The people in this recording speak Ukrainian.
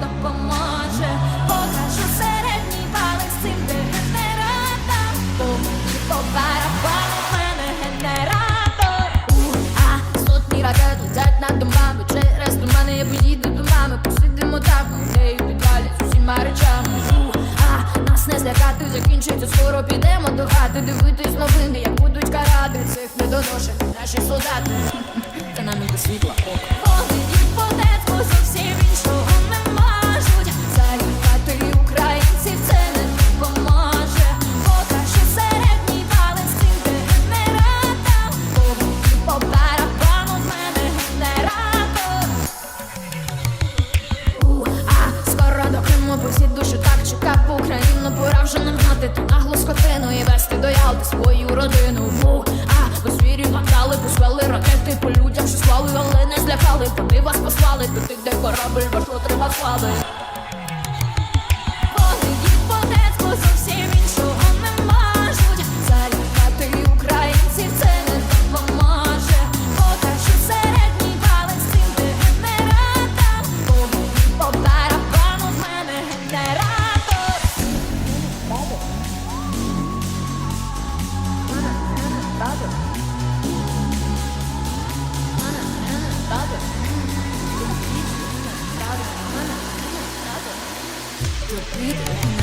допоможе. Покажу середній палець цим дегенератам. Бо мені по барабану в мене генератор. А сотні ракет летять над домами. Через тумани я поїду до мами. Посидимо так, ми нею підвалі з усіма речами. А нас не злякати, закінчиться, скоро підемо до хати. Дивитись новини, як будуть карати цих недоношених наші солдати. Та нам і до світла ок. І вести до Ялти свою родину. У, а у звірі вандали посвели ракети по людям, що склали Але не злякали, вони вас послали До тих, де корабль ваш отримав слави complete.